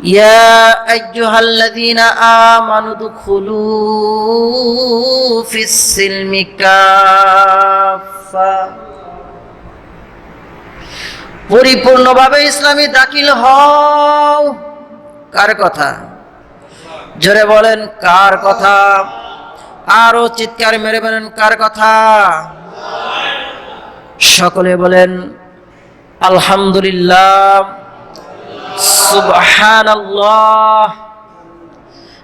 يا أيها الذين آمنوا ادخلوا في السلم كافة পরিপূর্ণভাবে ইসলামী দাখিল হও কার কথা জোরে বলেন কার কথা আরো চিৎকার মেরে বলেন কার কথা সকলে বলেন আলহামদুলিল্লাহ সুবহানাল্লাহ।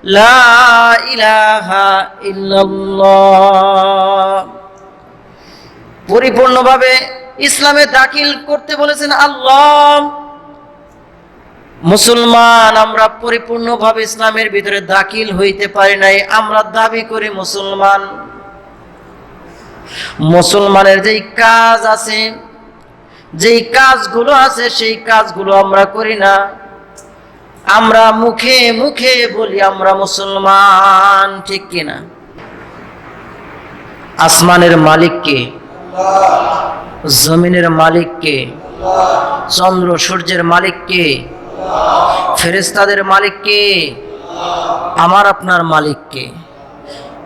লা ইলাহা ইল্লাল্লাহ। পরিপূর্ণভাবে ইসলামে দাখিল করতে বলেছেন আল্লাহ। মুসলমান, আমরা পরিপূর্ণভাবে ইসলামের ভিতরে দাখিল হইতে পারি নাই, আমরা দাবি করি মুসলমান। মুসলমানের যেই কাজ আছে যেই কাজগুলো আছে, সেই কাজগুলো আমরা করি না। আমরা মুখে মুখে বলি, আমরা মুসলমান, ঠিক কিনা আসমানের মালিককে জমিনের মালিককে চন্দ্র সূর্যের মালিককে ফেরেস্তাদের মালিককে আমার আপনার মালিককে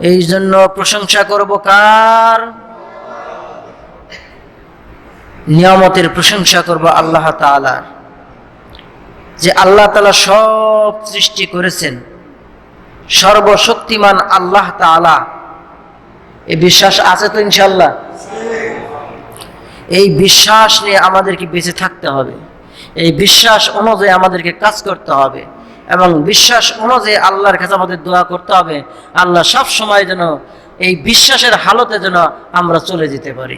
এই জন্য প্রশংসা করব কার? নিয়ামতের প্রশংসা করব আল্লাহ তাআলার যে আল্লাহ তাআলা সব সৃষ্টি করেছেন, সর্বশক্তিমান আল্লাহ তাআলা। এই বিশ্বাস আছে তো ইনশাল্লাহ এই বিশ্বাস নিয়ে আমাদেরকে বেঁচে থাকতে হবে। এই বিশ্বাস অনুযায়ী আমাদেরকে কাজ করতে হবে এবং বিশ্বাস অনুযায়ী আল্লাহর কাছে আমাদের দোয়া করতে হবে। আল্লাহ সব সময় যেন এই বিশ্বাসের হালতে যেন আমরা চলে যেতে পারি।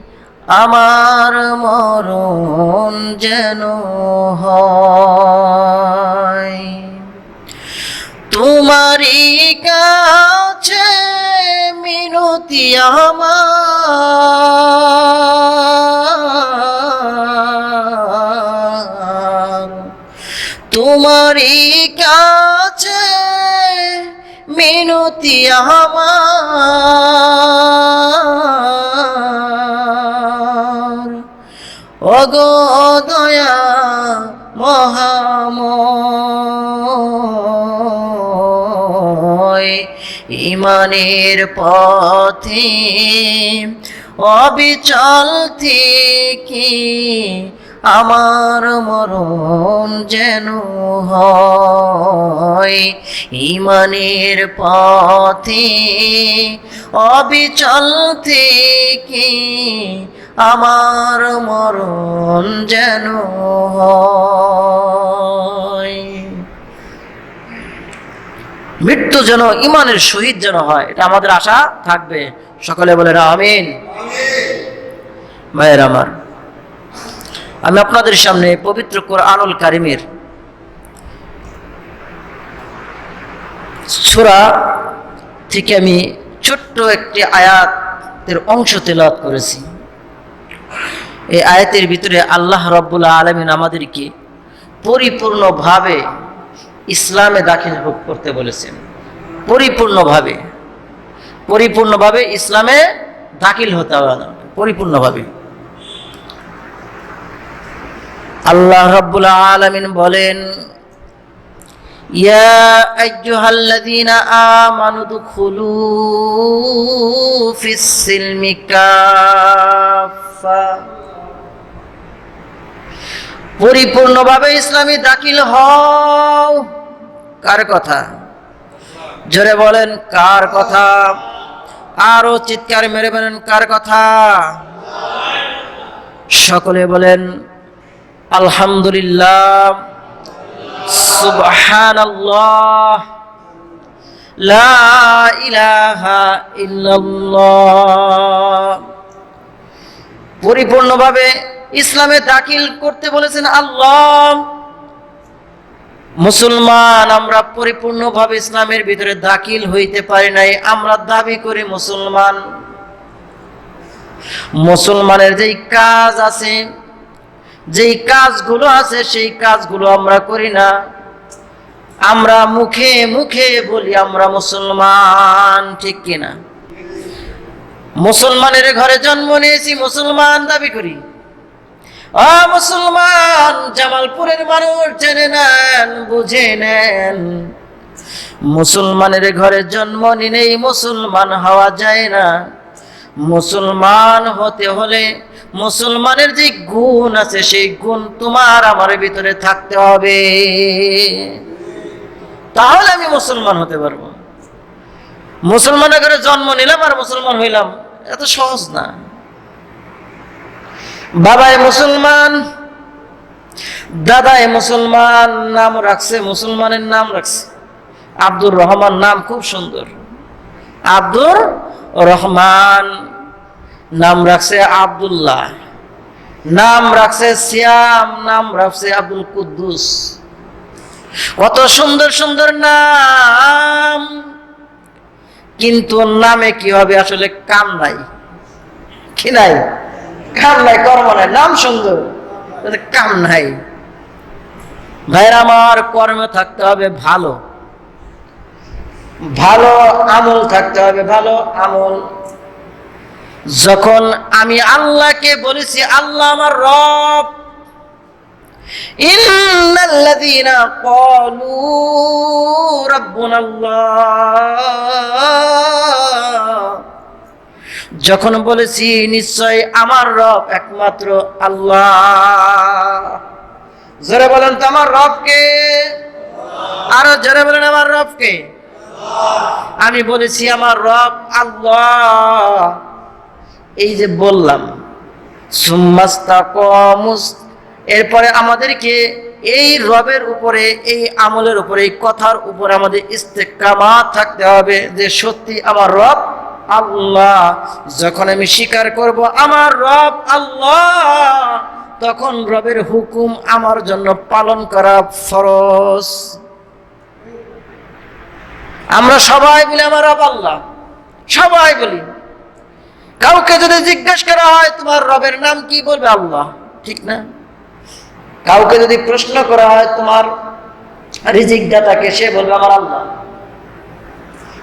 আমার মরণ যেন হয়। তোমারই কাছে মিনতি আমার। তোমারই কাছে মিনতি আমার। অগো দয়া মহাময় ইমানের পথে অবিচল থেকে আমার মরণ যেন হয় ইমানের পথে অবিচল থেকে আমার মরণ যেন হয়। মৃত্যু যেন ইমানের শহীদ যেন হয় এটা আমাদের আশা থাকবে। সকলে বলে আমিন। ভাইয়ের আমার আমি আপনাদের সামনে পবিত্র কোরআনুল কারিমের সূরা থেকে আমি ছোট্ট একটি আয়াতের অংশ তেলাওয়াত করেছি। এই আয়াতের ভিতরে আল্লাহ রব্বুল্লাহ আলমিন আমাদেরকে পরিপূর্ণভাবে ইসলামে দাখিল করতে বলেছেন। পরিপূর্ণভাবে। পরিপূর্ণভাবে ইসলামে দাখিল হতে হবে। পরিপূর্ণভাবে। আল্লাহ রব্বুল আলমিন বলেন, ইয়া আইয়ুহাল্লাযীনা আমানু দুখুলু ফিস সিলমি কাফা পরিপূর্ণভাবে ইসলামী দাখিল হও। কার কথা? জোরে বলেন, কার কথা? আরও চিৎকার মেরে বলেন, কার কথা? সকলে বলেন আলহামদুলিল্লাহ। সুবহানাল্লাহ। লা ইলাহা পরিপূর্ণভাবে ইসলামে দাখিল করতে বলেছেন আল্লাহ। মুসলমান, আমরা পরিপূর্ণভাবে ইসলামের ভিতরে দাখিল হইতে পারি নাই, আমরা দাবি করি মুসলমান। মুসলমানের যেই কাজ আছে যেই কাজগুলো আছে, সেই কাজগুলো আমরা করি না। আমরা মুখে মুখে বলি, আমরা মুসলমান ঠিক কিনা মুসলমানের ঘরে জন্ম নিয়েছি, মুসলমান দাবি করি। মুসলমান, জামালপুরের মানুষ জেনে নেন, বুঝে নেন। মুসলমানের ঘরে জন্ম নিলেই মুসলমান হওয়া যায় না। মুসলমান হতে হলে মুসলমানের যে গুণ আছে, সেই গুণ তোমার আমার ভিতরে থাকতে হবে। তাহলে আমি মুসলমান হতে পারব। মুসলমানের ঘরে জন্ম নিলাম আর মুসলমান হইলাম এত সহজ না। বাবাই মুসলমান, দাদাই মুসলমান, নাম রাখছে, মুসলমানের নাম রাখছে। আব্দুর রহমান নাম খুব সুন্দর। আব্দুর রহমান। নাম রাখছে আবদুল্লাহ। নাম রাখছে সিয়াম, নাম রাখছে আব্দুল কুদ্দুস। কত সুন্দর সুন্দর নাম। কিন্তু নামে কি হবে আসলে কাম নাই। কি নাই? কাম নাই, কর্ম নাই, নাম সুন্দর। কাম নাই। ভাইরা, আমার কর্মে থাকতে হবে ভালো। ভালো আমল থাকতে হবে, ভালো আমল। যখন আমি আল্লাহকে বলেছি, আল্লাহ আমার রব। যখন বলেছি, নিশ্চয় আমার রব একমাত্র আল্লাহ। জোরে বলেন তো, আমার রবকে। আরও জোরে বলেন, আমার রবকে। আমি বলেছি, আমার রব আল্লাহ। এই যে বললাম এরপরে আমাদেরকে এই রবের উপরে, এই আমলের উপরে, এই কথার উপরে আমাদের ইস্তেকামাত থাকতে হবে যে, সত্যি আমার রব আল্লাহ। যখন আমি স্বীকার করব, আমার রব আল্লাহ, তখন রবের হুকুম আমার জন্য পালন করা ফরজ। আমরা সবাই বলি আমার রব আল্লাহ। সবাই বলি। কাউকে যদি জিজ্ঞেস করা হয়, তোমার রবের নাম কি? বলবে আল্লাহ। ঠিক না? কাউকে যদি প্রশ্ন করা হয়, তোমার রিজিক দাতাকে সে বলবে, আমার আল্লাহ।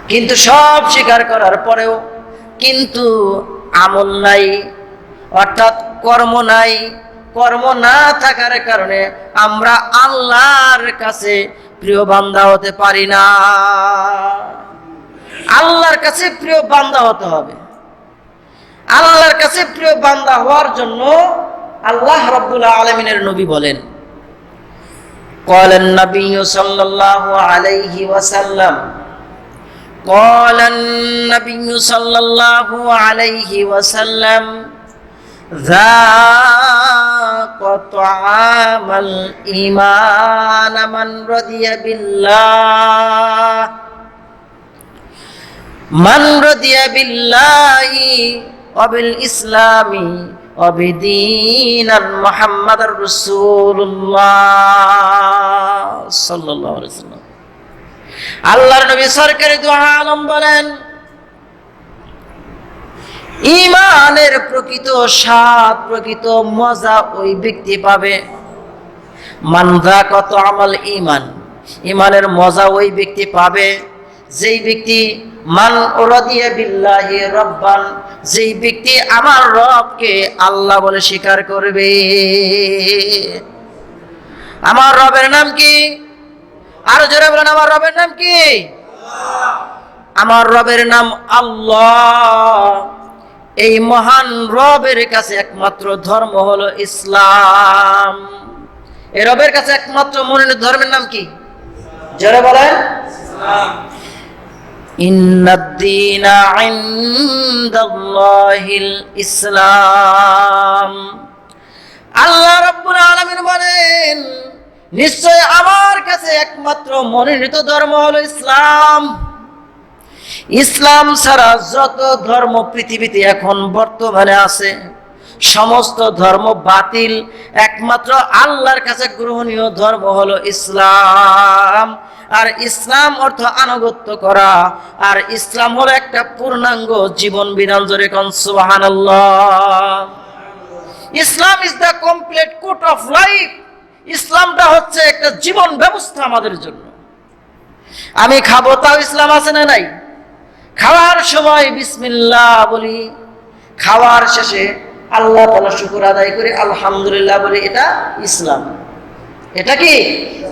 কিন্তু সব স্বীকার করার পরেও কিন্তু আমল নাই, অর্থাৎ কর্ম নাই। কর্ম না থাকার কারণে আমরা আল্লাহর কাছে প্রিয় বান্দা হতে পারি না আল্লাহর কাছে প্রিয় বান্দা হতে হবে আল্লাহর কাছে প্রিয় বান্দা হওয়ার জন্য আল্লাহ রাব্বুল আলামিনের নবী বলেন قال النبي صلى الله عليه وسلم قال النبي صلى الله عليه وسلم ذاق طعام الإيمان من رضي بالله من رضي بالله وبالإسلام وبدين محمد رسول الله صلى الله عليه وسلم আল্লাহর নবী সরকারি দোয়া আলম বলেন ইমানের প্রকৃত স্বাদ, প্রকৃত মজা ওই ব্যক্তি পাবে। মানদা কত আমল ইমান ইমানের মজা ওই ব্যক্তি পাবে। যেই ব্যক্তি, মান ওরদিয়া বিল্লাহি রব্বান, যেই ব্যক্তি আমার রবকে আল্লাহ বলে স্বীকার করবে। আমার রবের নাম কি? আরও জোরে বলেন, আমার রবের নাম কি? আমার রবের নাম আল্লাহ। এই মহান রবের কাছে একমাত্র ধর্ম হলো ইসলাম। এই রবের কাছে একমাত্র মনোনীত ধর্মের নাম কি? জোরে বলেন। ইসলাম। আল্লাহ রাব্বুল আলামিন বলেন, নিশ্চয় আমার কাছে একমাত্র মনোনীত ধর্ম হলো ইসলাম। ইসলাম ছাড়া যত ধর্ম পৃথিবীতে এখন বর্তমানে আছে, সমস্ত ধর্ম বাতিল, একমাত্র আল্লাহর কাছে গ্রহণীয় ধর্ম হলো ইসলাম। আর ইসলাম অর্থ আনুগত্য করা, আর ইসলাম হলো একটা পূর্ণাঙ্গ জীবন বিধান জোরে কন, সুবহানাল্লাহ। Islam is the complete code of life ইসলামটা হচ্ছে একটা জীবন ব্যবস্থা আমাদের জন্য। আমি খাব, তাও ইসলাম আছে না নাই? খাওয়ার সময় বিসমিল্লাহ বলি। খাওয়ার শেষে আল্লাহ তালা শুকুর আদায় করে আলহামদুলিল্লাহ বলি, এটা ইসলাম। এটা কি?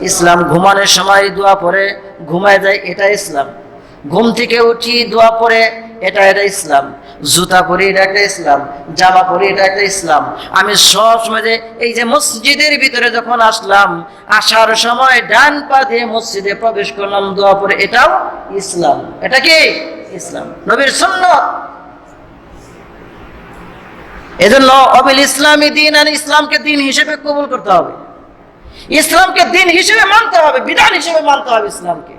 ইসলাম। ঘুমানোর সময় দোয়া পরে ঘুমায় যায়, এটা ইসলাম। ঘুম থেকে উঠি, দোয়া পরে এটা এটা ইসলাম। জুতা পরি, এটা একটা ইসলাম। জামা পরি, এটা একটা ইসলাম। আমি সব সময় যে এই যে মসজিদের ভিতরে যখন আসলাম, আসার সময় ডান পা দিয়ে মসজিদে প্রবেশ করলাম, দোয়া পরে এটাও ইসলাম। এটা কি? ইসলাম। নবীর সুন্নত। এজন্য অবিল ইসলামী দিন আর ইসলামকে দিন হিসেবে কবুল করতে হবে। ইসলামকে দিন হিসেবে মানতে হবে, বিধান হিসেবে মানতে হবে ইসলামকে।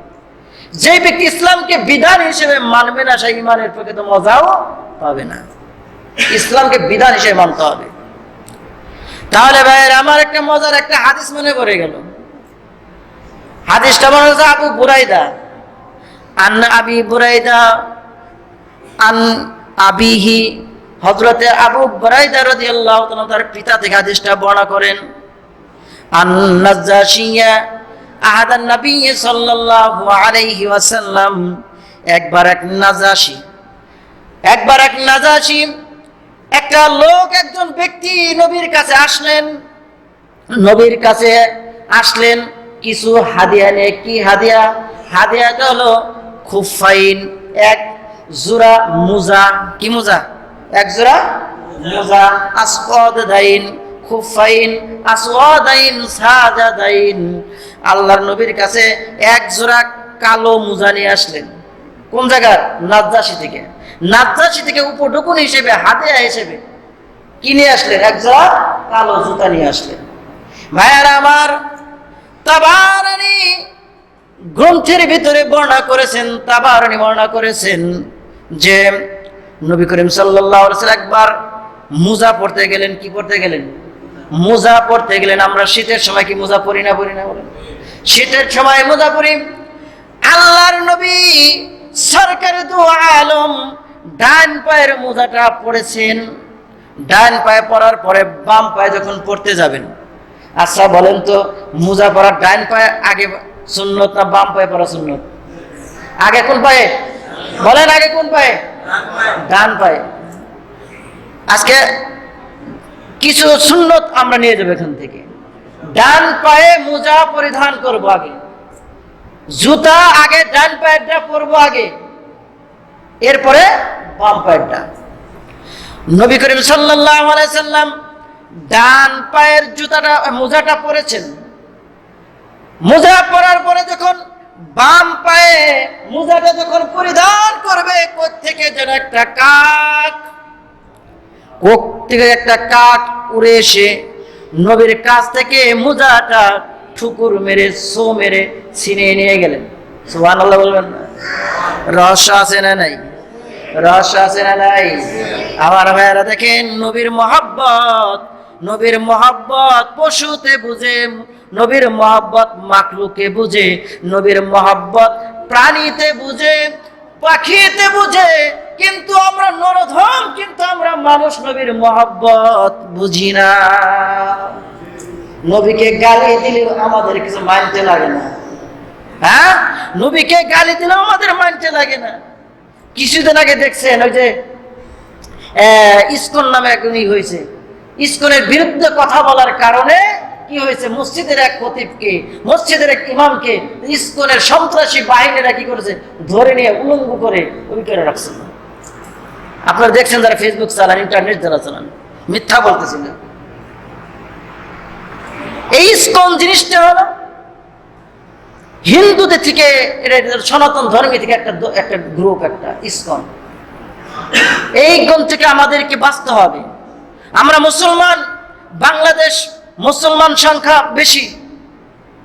যে ব্যক্তি ইসলামকে বিধান হিসেবে মানবে না সেই ইমানের প্রকৃত মজাও পাবে না। ইসলামকে বিধান হিসেবে মানতে হবে। তাহলে ভাইয়ের, আমার একটা মজার একটা হাদিস মনে পড়ে গেল। হাদিসটা মনে হচ্ছে আবু বুরাইদা। আন আবি বুরাইদা, আন আবিহি হজরতে আবু বুরাইদা রাদিয়াল্লাহু তাআলা তার পিতা থেকে হাদিসটা বর্ণনা করেন। আন নাজাশিয়া আহাদান নবী সাল্লাল্লাহু আলাইহি ওয়াসাল্লাম, একবার এক নাজাশি, একবার এক নাজাশি, একটা লোক একজন ব্যক্তি নবীর কাছে আসলেন। নবীর কাছে আসলেন, কিছু হাদিয়া নিয়ে, কি হাদিয়া? হাদিয়াটা হলো খুব ফাইন। এক জোড়া মুজা। কি মুজা? এক জোড়া মুজা। আসফদ দাইন খুব ফাইন। আসওয়াদাইন সাজাদাইন। আল্লাহর নবীর কাছে এক জোড়া কালো মুজা নিয়ে আসলেন। কোন জায়গার? নাজ্জাসি থেকে। নাজ্জাসি থেকে উপঢুকুন হিসেবে হাদিয়া হিসেবে। কি নিয়ে আসলেন? এক জোড়া কালো জুতা নিয়ে আসলেন। ভাইয়ারা আমার তাবারানি গ্রন্থের ভিতরে বর্ণনা করেছেন তাবারানি বর্ণনা করেছেন যে নবী করিম আলাইহি একবার মোজা পড়তে গেলেন, কি পড়তে গেলেন? মোজা পড়তে গেলেন, আমরা শীতের সময় কি মোজা পরি না পরি না বলেন? শীতের সময় মোজা পরি। আল্লাহর নবী সরকার দু আলম ডান পায়ের মোজাটা পড়েছেন ডান পায়ে পড়ার পরে বাম পায়ে যখন পড়তে যাবেন আচ্ছা বলেন তো, মোজা পরার ডান পায়ে আগে সুন্নত না বাম পায়ে পড়া সুন্নত? আগে কোন পায়ে? বলেন আগে কোন পায়ে? ডান পায়ে। আজকে কিছু সুন্নত আমরা নিয়ে যাব এখান থেকে। ডান পায়ে মোজা পরিধান করব আগে। জুতা আগে ডান পায়েরটা পরবো আগে। এরপরে বাম পায়েরটা। নবী করিম সাল্লাম ডান পায়ের জুতাটা, মোজাটা পরেছেন। মোজা পরার পরে যখন বাম পায়ে মোজাটা যখন পরিধান করবে থেকে যেন একটা কাক কোক থেকে একটা কাক উড়ে এসে নবীর কাছ থেকে মোজাটা ঠুকুর মেরে, সো মেরে ছিনিয়ে নিয়ে গেলেন। সুহান আল্লাহ বলবেন না? রহস্য আছে না নাই? রহস্য আছে না নাই? আমার ভাইয়ারা দেখেন, নবীর মহাব্বত নবীর মহাব্বত পশুতে বুঝে নবীর মহাব্বত মাকলুকে বুঝে, নবীর মহাব্বত প্রাণীতে বুঝে, পাখিতে বুঝে, কিন্তু আমরা নরধম, কিন্তু আমরা মানুষ নবীর মহাব্বত বুঝি না। নবীকে গালি দিলে আমাদের কিছু মানতে লাগে না। হ্যাঁ? নবীকে গালি দিলেও আমাদের মানতে লাগে না। কিছুদিন আগে দেখছেন ওই যে ইসকন নামে একজনই হয়েছে। ইসকনের বিরুদ্ধে কথা বলার কারণে কি হয়েছে? মসজিদের এক খতিবকে, মসজিদের এক ইমামকে ইসকনের সন্ত্রাসী বাহিনীরা কি করেছে? ধরে নিয়ে উলঙ্গ করে ওই করে রাখছে। আপনারা দেখছেন যারা ফেসবুক চালান ইন্টারনেট যারা চালান, মিথ্যা বলতেছি না। এই ইসকন জিনিসটা হলো হিন্দুদের থেকে, এটা সনাতন ধর্মী থেকে একটা একটা গ্রুপ, একটা ইস্কন। এই গণ থেকে আমাদেরকে বাঁচতে হবে। আমরা মুসলমান, বাংলাদেশ মুসলমান সংখ্যা বেশি।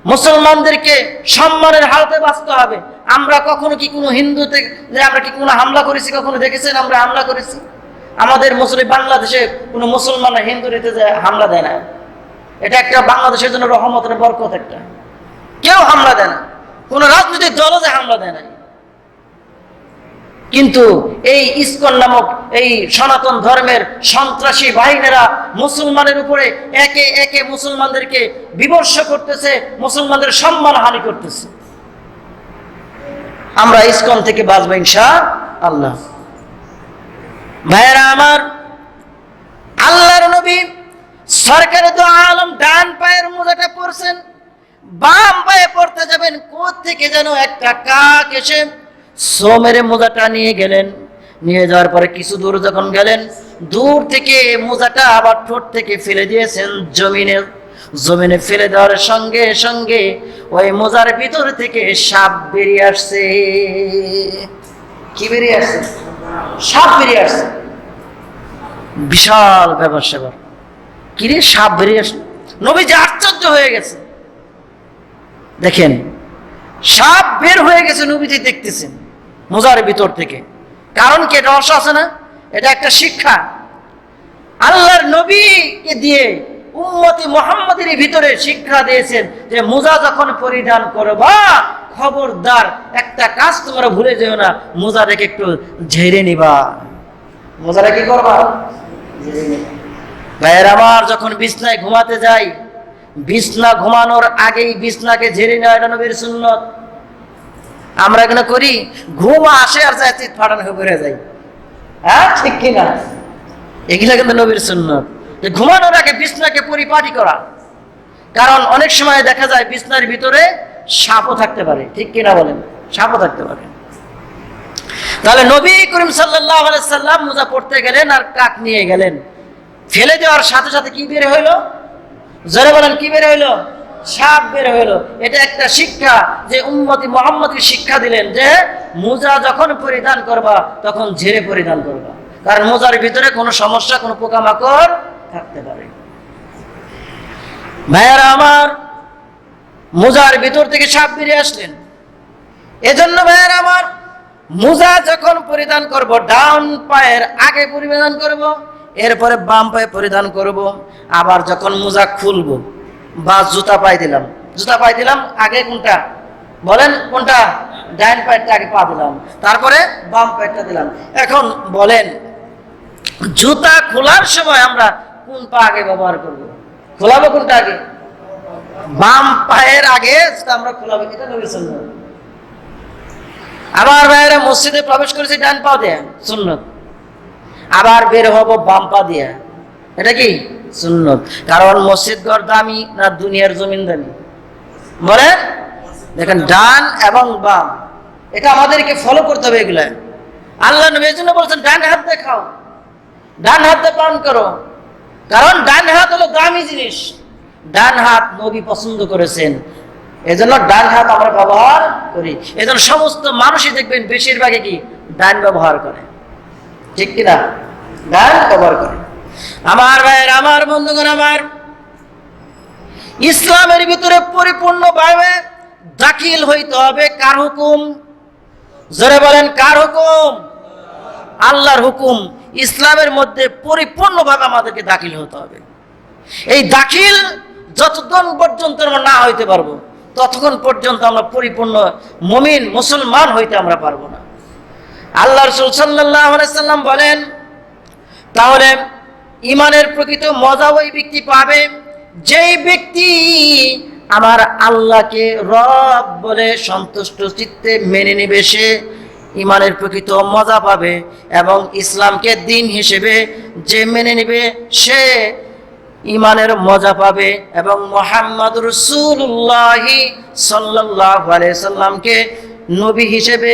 মুসলমানদেরকে সম্মানের হালতে বাঁচতে হবে। আমরা কখনো কি কোনো হিন্দুতে আমরা কি কোনো হামলা করেছি, কখনো দেখেছেন আমরা হামলা করেছি? আমাদের মুসলিম বাংলাদেশে কোনো মুসলমান হিন্দু রীতি হামলা দেয় না। এটা একটা বাংলাদেশের জন্য রহমতের বরকত একটা। কেউ হামলা দেয় না। কোনো রাজনৈতিক দলও যে হামলা দেয় না কিন্তু এই ইস্কন নামক এই সনাতন ধর্মের সন্ত্রাসী বাহিনীরা মুসলমানের উপরে একে একে মুসলমানদেরকে বিমর্ষ করতেছে, মুসলমানদের সম্মান হানি করতেছে। আমরা ইস্কন থেকে বাঁচবো ইনশা আল্লাহ ভাইয়েরা আমার, আল্লাহর নবী সরকারে তো আলম ডান পায়ের মোজাটা পড়ছেন বাম পায়ে পড়তে যাবেন কোথ থেকে যেন একটা কাক এসে সোমের মোজাটা নিয়ে গেলেন। নিয়ে যাওয়ার পরে কিছু দূর যখন গেলেন, দূর থেকে মোজাটা আবার ঠোঁট থেকে ফেলে দিয়েছেন জমিনে। জমিনে ফেলে দেওয়ার সঙ্গে সঙ্গে ওই মোজার ভিতর থেকে সাপ বেরিয়ে আসছে। কি বেরিয়ে আসছে? সাপ বেরিয়ে আসছে। বিশাল ব্যাপার সেবার কিরে সাপ বেরিয়ে আসলো? নবী যে আশ্চর্য হয়ে গেছে। দেখেন, সাপ বের হয়ে গেছে, নবীজি দেখতেছেন। মোজার ভিতর থেকে। কারণ কি এটা রহস্য আছে না? এটা একটা শিক্ষা। আল্লাহর নবীকে দিয়ে উম্মতি মোহাম্মদের ভিতরে শিক্ষা দিয়েছেন যে মোজা যখন পরিধান করবা, খবরদার, একটা কাজ তোমরা ভুলে যেও না মোজা মোজাটাকে একটু ঝেড়ে নিবা। মোজাটা কি করবা? ভাইয়ের আমার যখন বিছনায় ঘুমাতে যাই, বিছনা ঘুমানোর আগেই বিছনাকে ঝেড়ে নেওয়া এটা নবীর সুন্নত। আমরা এখানে করি, ঘুম আসে আর যায় চিৎ ফাটানো হয়ে বেড়ে যাই হ্যাঁ ঠিক কিনা এগুলা কিন্তু নবীর সুন্নত। যে ঘুমানোর আগে বিছনাকে পরিপাটি করা। কারণ অনেক সময় দেখা যায় বিছনার ভিতরে সাপও থাকতে পারে। ঠিক কিনা বলেন? সাপও থাকতে পারে। তাহলে নবী করিম সাল্লাহ সাল্লাম মোজা পড়তে গেলেন আর কাক নিয়ে গেলেন। ফেলে দেওয়ার সাথে সাথে কি বের হইল? জোরে বলেন, কি বের হইল? সাপ বের হইল এটা একটা শিক্ষা যে উম্মতি মোহাম্মদকে শিক্ষা দিলেন যে মোজা যখন পরিধান করবা, তখন ঝেড়ে পরিধান করবা। কারণ মোজার ভিতরে কোনো সমস্যা, কোনো পোকামাকড় থাকতে পারে। ভাইয়ারা আমার, মোজার ভিতর থেকে সাপ বেরিয়ে আসলেন। এজন্য ভাইয়ারা আমার, মোজা যখন পরিধান করব ডাউন পায়ের আগে পরিধান করব, এরপরে বাম পায়ে পরিধান করব, আবার যখন মোজা খুলব বা জুতা পায়ে দিলাম। জুতা পায়ে দিলাম, আগে কোনটা? বলেন কোনটা? ডাইন পায়েরটা আগে পা দিলাম, তারপরে বাম পায়েরটা দিলাম। এখন বলেন, জুতা খোলার সময় আমরা কোন পা আগে ব্যবহার করব? খোলাবো কোনটা আগে? বাম পায়ের আগে আমরা খোলাবো, এটা নবীর সুন্নাত। আবার বাইরে মসজিদে প্রবেশ করেছি, ডান পা দিয়ে, সুন্নত। আবার বের হব বাম পা দিয়ে। এটা কি? সুন্নত। কারণ মসজিদ ঘর দামি না দুনিয়ার জমিন দামি? বলেন দেখেন, ডান এবং বাম। এটা আমাদেরকে ফলো করতে হবে এগুলা। আল্লাহ নবী এই জন্য বলছেন, ডান হাত দেখাও। ডান হাত দিয়ে পান করো। কারণ ডান হাত হলো দামি জিনিস। ডান হাত নবী পছন্দ করেছেন। এজন্য ডান হাত আমরা ব্যবহার করি। এজন্য সমস্ত মানুষই দেখবেন বেশিরভাগই কি? ডান ব্যবহার করে। ঠিক কিনা? ডান ব্যবহার করে। আমার ভাইয়ের, আমার বন্ধুগণ, আমার ইসলামের ভিতরে পরিপূর্ণভাবে দাখিল হইতে হবে কার হুকুম? জোরে বলেন, কার হুকুম? আল্লাহর হুকুম। ইসলামের মধ্যে পরিপূর্ণভাবে আমাদেরকে দাখিল হতে হবে। এই দাখিল যতক্ষণ পর্যন্ত আমরা না হইতে পারব, ততক্ষণ পর্যন্ত আমরা পরিপূর্ণ মমিন, মুসলমান হইতে আমরা পারব না। আল্লাহ রসুল সাল্লাহ সাল্লাম বলেন, তাহলে ইমানের প্রকৃত মজা ওই ব্যক্তি পাবে। যেই ব্যক্তি আমার আল্লাহকে রব বলে সন্তুষ্ট চিত্তে মেনে নেবে, সে ইমানের প্রকৃত মজা পাবে এবং ইসলামকে দিন হিসেবে যে মেনে নেবে, সে ইমানের মজা পাবে এবং মোহাম্মদ রসুল্লাহি সাল্লাহ সাল্লামকে নবী হিসেবে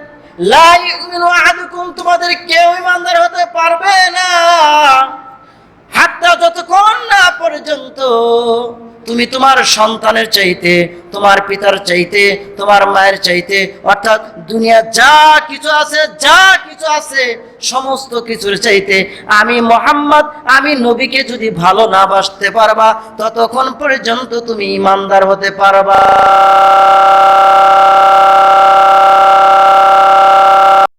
তোমাদের কেউ ইমানদার হতে পারবে না। হাতটা যতক্ষণ না পর্যন্ত তুমি তোমার সন্তানের চাইতে, তোমার পিতার চাইতে, তোমার মায়ের চাইতে, অর্থাৎ দুনিয়া যা কিছু আছে, যা কিছু আছে, সমস্ত কিছুর চাইতে আমি মোহাম্মদ, আমি নবীকে যদি ভালো না বাসতে পারবা, ততক্ষণ পর্যন্ত তুমি ইমানদার হতে পারবা।